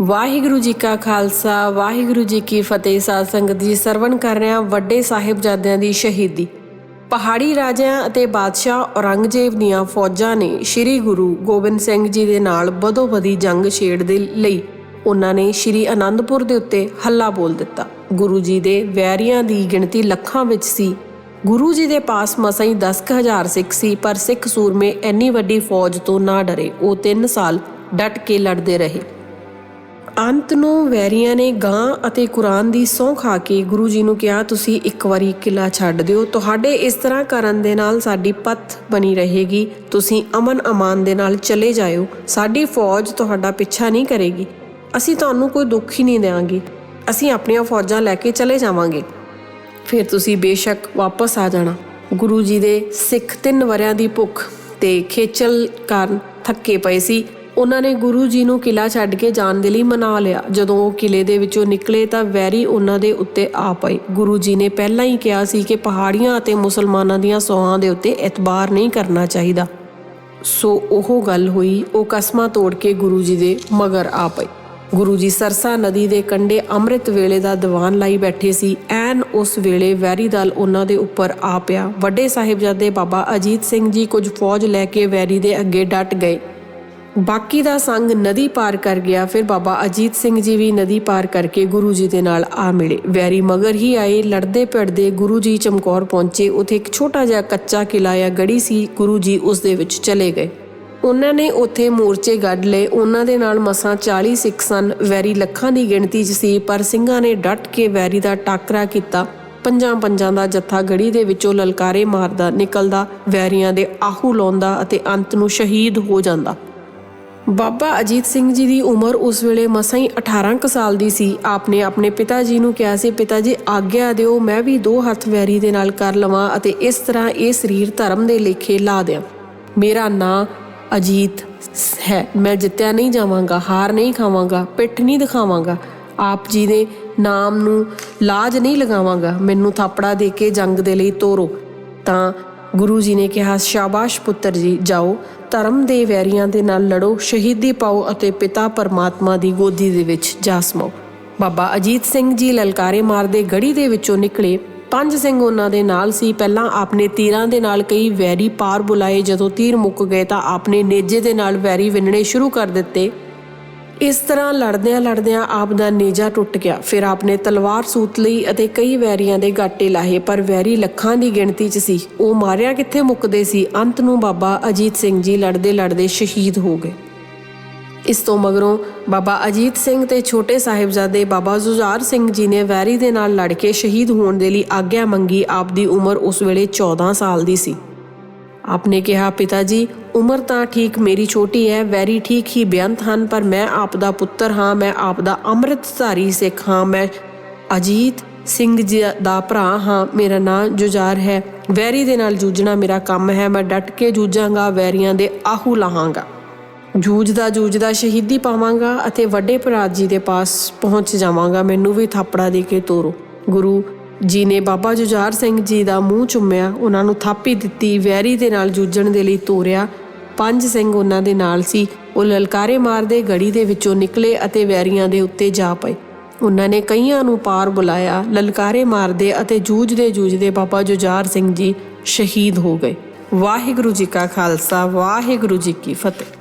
ਵਾਹਿਗੁਰੂ ਜੀ ਕਾ ਖਾਲਸਾ, ਵਾਹਿਗੁਰੂ ਜੀ ਕੀ ਫਤਿਹ। ਸਾਧ ਸੰਗਤ ਜੀ, ਸਰਵਣ ਕਰ ਰਿਹਾ ਵੱਡੇ ਸਾਹਿਬਜ਼ਾਦਿਆਂ ਦੀ ਸ਼ਹੀਦੀ। ਪਹਾੜੀ ਰਾਜਿਆਂ ਅਤੇ ਬਾਦਸ਼ਾਹ ਔਰੰਗਜ਼ੇਬ ਦੀਆਂ ਫੌਜਾਂ ਨੇ ਸ੍ਰੀ ਗੁਰੂ ਗੋਬਿੰਦ ਸਿੰਘ ਜੀ ਦੇ ਨਾਲ ਬਦੋਬਦੀ ਜੰਗ ਛੇੜ ਦੇ ਲਈ ਉਹਨਾਂ ਨੇ ਸ੍ਰੀ ਅਨੰਦਪੁਰ ਦੇ ਉੱਤੇ ਹੱਲਾ ਬੋਲ ਦਿੱਤਾ। ਗੁਰੂ ਜੀ ਦੇ ਵੈਰੀਆਂ ਦੀ ਗਿਣਤੀ ਲੱਖਾਂ ਵਿੱਚ ਸੀ। ਗੁਰੂ ਜੀ ਦੇ ਪਾਸ ਮਸਾਂ ਹੀ 10000 ਸਿੱਖ ਸੀ, ਪਰ ਸਿੱਖ ਸੂਰਮੇ ਇੰਨੀ ਵੱਡੀ ਫੌਜ ਤੋਂ ਨਾ ਡਰੇ। ਉਹ 3 ਸਾਲ ਡਟ ਕੇ ਲੜਦੇ ਰਹੇ। ਅੰਤ ਨੂੰ ਵੈਰੀਆਂ ਨੇ ਗਾਂ ਅਤੇ ਕੁਰਾਨ ਦੀ ਸਹੁੰ ਖਾ ਕੇ ਗੁਰੂ ਜੀ ਨੂੰ ਕਿਹਾ, ਤੁਸੀਂ ਇੱਕ ਵਾਰੀ ਕਿਲਾ ਛੱਡ ਦਿਓ। ਤੁਹਾਡੇ ਇਸ ਤਰ੍ਹਾਂ ਕਰਨ ਦੇ ਨਾਲ ਸਾਡੀ ਪੱਥ ਬਣੀ ਰਹੇਗੀ। ਤੁਸੀਂ ਅਮਨ ਅਮਾਨ ਦੇ ਨਾਲ ਚਲੇ ਜਾਇਓ। ਸਾਡੀ ਫੌਜ ਤੁਹਾਡਾ ਪਿੱਛਾ ਨਹੀਂ ਕਰੇਗੀ। ਅਸੀਂ ਤੁਹਾਨੂੰ ਕੋਈ ਦੁੱਖ ਹੀ ਨਹੀਂ ਦੇਵਾਂਗੇ ਅਸੀਂ ਆਪਣੀਆਂ ਫੌਜਾਂ ਲੈ ਕੇ ਚਲੇ ਜਾਵਾਂਗੇ। ਫਿਰ ਤੁਸੀਂ ਬੇਸ਼ੱਕ ਵਾਪਸ ਆ ਜਾਣਾ। ਗੁਰੂ ਜੀ ਦੇ ਸਿੱਖ ਤਿੰਨ ਵਰਿਆਂ ਦੀ ਭੁੱਖ ਤੇ ਖੇਚਲ ਕਾਰਨ ਥੱਕੇ ਪਏ ਸੀ। ਉਹਨਾਂ ਨੇ ਗੁਰੂ ਜੀ ਨੂੰ ਕਿਲਾ ਛੱਡ ਕੇ ਜਾਣ ਦੇ ਲਈ ਮਨਾ ਲਿਆ। ਜਦੋਂ ਉਹ ਕਿਲੇ ਦੇ ਵਿੱਚੋਂ ਨਿਕਲੇ ਤਾਂ ਵੈਰੀ ਉਹਨਾਂ ਦੇ ਉੱਤੇ ਆ ਪਏ। ਗੁਰੂ ਜੀ ਨੇ ਪਹਿਲਾਂ ਹੀ ਕਿਹਾ ਸੀ ਕਿ ਪਹਾੜੀਆਂ ਅਤੇ ਮੁਸਲਮਾਨਾਂ ਦੀਆਂ ਸੌਹਾਂ ਦੇ ਉੱਤੇ ਇਤਬਾਰ ਨਹੀਂ ਕਰਨਾ ਚਾਹੀਦਾ। ਸੋ ਉਹ ਗੱਲ ਹੋਈ, ਉਹ ਕਸਮਾਂ ਤੋੜ ਕੇ ਗੁਰੂ ਜੀ ਦੇ ਮਗਰ ਆ ਪਏ। ਗੁਰੂ ਜੀ ਸਰਸਾ ਨਦੀ ਦੇ ਕੰਢੇ ਅੰਮ੍ਰਿਤ ਵੇਲੇ ਦਾ ਦੀਵਾਨ ਲਾਈ ਬੈਠੇ ਸੀ। ਐਨ ਉਸ ਵੇਲੇ ਵੈਰੀ ਦਲ ਉਹਨਾਂ ਦੇ ਉੱਪਰ ਆ ਪਿਆ। ਵੱਡੇ ਸਾਹਿਬਜ਼ਾਦੇ ਬਾਬਾ ਅਜੀਤ ਸਿੰਘ ਜੀ ਕੁਝ ਫੌਜ ਲੈ ਕੇ ਵੈਰੀ ਦੇ ਅੱਗੇ ਡਟ ਗਏ। ਬਾਕੀ ਦਾ ਸੰਗ ਨਦੀ ਪਾਰ ਕਰ ਗਿਆ। ਫਿਰ ਬਾਬਾ ਅਜੀਤ ਸਿੰਘ ਜੀ ਵੀ ਨਦੀ ਪਾਰ ਕਰਕੇ ਗੁਰੂ ਜੀ ਦੇ ਨਾਲ ਆ ਮਿਲੇ। ਵੈਰੀ ਮਗਰ ਹੀ ਆਏ, ਲੜਦੇ ਭਿੜਦੇ ਗੁਰੂ ਜੀ ਚਮਕੌਰ ਪਹੁੰਚੇ। ਉਥੇ ਇੱਕ ਛੋਟਾ ਜਿਹਾ ਕੱਚਾ ਕਿਲਾ ਜਾਂ ਗੜੀ ਸੀ, ਗੁਰੂ ਜੀ ਉਸ ਦੇ ਵਿੱਚ ਚਲੇ ਗਏ। ਉਹਨਾਂ ਨੇ ਉੱਥੇ ਮੋਰਚੇ ਗੱਡ ਲਏ। ਉਹਨਾਂ ਦੇ ਨਾਲ ਮਸਾਂ 40 ਸਿੱਖ ਸਨ। ਵੈਰੀ ਲੱਖਾਂ ਦੀ ਗਿਣਤੀ 'ਚ ਸੀ, ਪਰ ਸਿੰਘਾਂ ਨੇ ਡਟ ਕੇ ਵੈਰੀ ਦਾ ਟਾਕਰਾ ਕੀਤਾ। ਪੰਜਾਂ ਪੰਜਾਂ ਦਾ ਜੱਥਾ ਗੜੀ ਦੇ ਵਿੱਚੋਂ ਲਲਕਾਰੇ ਮਾਰਦਾ ਨਿਕਲਦਾ, ਵੈਰੀਆਂ ਦੇ ਆਹੂ ਲਾਉਂਦਾ ਅਤੇ ਅੰਤ ਨੂੰ ਸ਼ਹੀਦ ਹੋ ਜਾਂਦਾ। ਬਾਬਾ ਅਜੀਤ ਸਿੰਘ ਜੀ ਦੀ ਉਮਰ ਉਸ ਵੇਲੇ ਮਸਾਂ ਹੀ 18 ਕੁ ਸਾਲ ਦੀ ਸੀ। ਆਪਨੇ ਆਪਣੇ ਪਿਤਾ ਜੀ ਨੂੰ ਕਿਹਾ ਸੀ, ਪਿਤਾ ਜੀ, ਆਗਿਆ ਦਿਓ, ਮੈਂ ਵੀ ਦੋ ਹੱਥ ਵੈਰੀ ਦੇ ਨਾਲ ਕਰ ਲਵਾਂ ਅਤੇ ਇਸ ਤਰ੍ਹਾਂ ਇਹ ਸਰੀਰ ਧਰਮ ਦੇ ਲੇਖੇ ਲਾ ਦਿਆਂ। ਮੇਰਾ ਨਾਂ ਅਜੀਤ ਹੈ। ਮੈਂ ਜਿੱਤਿਆ ਨਹੀਂ ਜਾਵਾਂਗਾ, ਹਾਰ ਨਹੀਂ ਖਾਵਾਂਗਾ, ਪਿੱਠ ਨਹੀਂ ਦਿਖਾਵਾਂਗਾ। ਆਪ ਜੀ ਦੇ ਨਾਮ ਨੂੰ ਲਾਜ ਨਹੀਂ ਲਗਾਵਾਂਗਾ। ਮੈਨੂੰ ਥਾਪੜਾ ਦੇ ਕੇ ਜੰਗ ਦੇ ਲਈ ਤੋਰੋ। ਤਾਂ ਗੁਰੂ ਜੀ ਨੇ ਕਿਹਾ, ਸ਼ਾਬਾਸ਼ ਪੁੱਤਰ ਜੀ, ਜਾਓ, ਧਰਮ ਦੇ ਵੈਰੀਆਂ ਦੇ ਨਾਲ ਲੜੋ, ਸ਼ਹੀਦੀ ਪਾਓ ਅਤੇ ਪਿਤਾ ਪਰਮਾਤਮਾ ਦੀ ਗੋਦੀ ਦੇ ਵਿੱਚ ਜਾ ਸਮਾਓ ਬਾਬਾ ਅਜੀਤ ਸਿੰਘ ਜੀ ਲਲਕਾਰੇ ਮਾਰਦੇ ਗੜੀ ਦੇ ਵਿੱਚੋਂ ਨਿਕਲੇ। ਪੰਜ ਸਿੰਘ ਉਹਨਾਂ ਦੇ ਨਾਲ ਸੀ। ਪਹਿਲਾਂ ਆਪਨੇ ਤੀਰਾਂ ਦੇ ਨਾਲ ਕਈ ਵੈਰੀ ਪਾਰ ਬੁਲਾਏ। ਜਦੋਂ ਤੀਰ ਮੁੱਕ ਗਏ ਤਾਂ ਆਪਨੇ ਨੇਜੇ ਦੇ ਨਾਲ ਵੈਰੀ ਵਿੰਨਣੇ ਸ਼ੁਰੂ ਕਰ ਦਿੱਤੇ। ਇਸ ਤਰ੍ਹਾਂ ਲੜਦਿਆਂ ਲੜਦਿਆਂ ਆਪ ਦਾ ਨੇਜਾ ਟੁੱਟ ਗਿਆ। ਫਿਰ ਆਪ ਨੇ ਤਲਵਾਰ ਸੂਤ ਲਈ ਅਤੇ ਕਈ ਵੈਰੀਆਂ ਦੇ ਗਾਟੇ ਲਾਹੇ, ਪਰ ਵੈਰੀ ਲੱਖਾਂ ਦੀ ਗਿਣਤੀ 'ਚ ਸੀ। ਉਹ ਮਾਰਿਆ ਕਿੱਥੇ ਮੁੱਕਦੇ ਸੀ? ਅੰਤ ਨੂੰ ਬਾਬਾ ਅਜੀਤ ਸਿੰਘ ਜੀ ਲੜਦੇ ਲੜਦੇ ਸ਼ਹੀਦ ਹੋ ਗਏ। ਇਸ ਤੋਂ ਮਗਰੋਂ ਬਾਬਾ ਅਜੀਤ ਸਿੰਘ ਤੇ ਛੋਟੇ ਸਾਹਿਬਜ਼ਾਦੇ ਬਾਬਾ ਜ਼ੁਜ਼ਾਰ ਸਿੰਘ ਜੀ ਨੇ ਵੈਰੀ ਦੇ ਨਾਲ ਲੜ ਕੇ ਸ਼ਹੀਦ ਹੋਣ ਦੇ ਲਈ ਆਗਿਆ ਮੰਗੀ। ਆਪ ਦੀ ਉਮਰ ਉਸ ਵੇਲੇ 14 ਸਾਲ ਦੀ ਸੀ। ਆਪਨੇ ਕਿਹਾ, ਪਿਤਾ ਜੀ ਉਮਰ ਤਾਂ ਠੀਕ ਮੇਰੀ ਛੋਟੀ ਹੈ, ਵੈਰੀ ਠੀਕ ਹੀ ਬੇਅੰਤ ਹਨ, ਪਰ ਮੈਂ ਆਪ ਦਾ ਪੁੱਤਰ ਹਾਂ, ਮੈਂ ਆਪ ਦਾ ਅੰਮ੍ਰਿਤਧਾਰੀ ਸਿੱਖ ਹਾਂ, ਮੈਂ ਅਜੀਤ ਸਿੰਘ ਜੀ ਦਾ ਭਰਾ ਹਾਂ, ਮੇਰਾ ਨਾਂ ਜੁਝਾਰ ਹੈ, ਵੈਰੀ ਦੇ ਨਾਲ ਜੂਝਣਾ ਮੇਰਾ ਕੰਮ ਹੈ, ਮੈਂ ਡਟ ਕੇ ਜੂਝਾਂਗਾ, ਵੈਰੀਆਂ ਦੇ ਆਹੂ ਲਾਹਾਂਗਾ। ਜੂਝਦਾ ਜੂਝਦਾ ਸ਼ਹੀਦੀ ਪਾਵਾਂਗਾ ਅਤੇ ਵੱਡੇ ਭਰਾ ਜੀ ਦੇ ਪਾਸ ਪਹੁੰਚ ਜਾਵਾਂਗਾ, ਮੈਨੂੰ ਵੀ ਥਾਪੜਾ ਦੇ ਕੇ ਤੋਰੋ। ਗੁਰੂ ਜੀ ਨੇ ਬਾਬਾ ਜੁਝਾਰ ਸਿੰਘ ਜੀ ਦਾ ਮੂੰਹ ਚੁੰਮਿਆ, ਉਹਨਾਂ ਨੂੰ ਥਾਪੀ ਦਿੱਤੀ, ਵੈਰੀ ਦੇ ਨਾਲ ਜੂਝਣ ਦੇ ਲਈ ਤੋਰਿਆ ਪੰਜ ਸਿੰਘ ਉਹਨਾਂ ਦੇ ਨਾਲ ਸੀ। ਉਹ ਲਲਕਾਰੇ ਮਾਰਦੇ ਗੜੀ ਦੇ ਵਿੱਚੋਂ ਨਿਕਲੇ ਅਤੇ ਵੈਰੀਆਂ ਦੇ ਉੱਤੇ ਜਾ ਪਏ। ਉਹਨਾਂ ਨੇ ਕਈਆਂ ਨੂੰ ਪਾਰ ਬੁਲਾਇਆ, ਲਲਕਾਰੇ ਮਾਰਦੇ ਅਤੇ ਜੂਝਦੇ ਜੂਝਦੇ ਬਾਬਾ ਜੁਝਾਰ ਸਿੰਘ ਜੀ ਸ਼ਹੀਦ ਹੋ ਗਏ। ਵਾਹਿਗੁਰੂ ਜੀ ਕਾ ਖਾਲਸਾ, ਵਾਹਿਗੁਰੂ ਜੀ ਕੀ ਫਤਿਹ।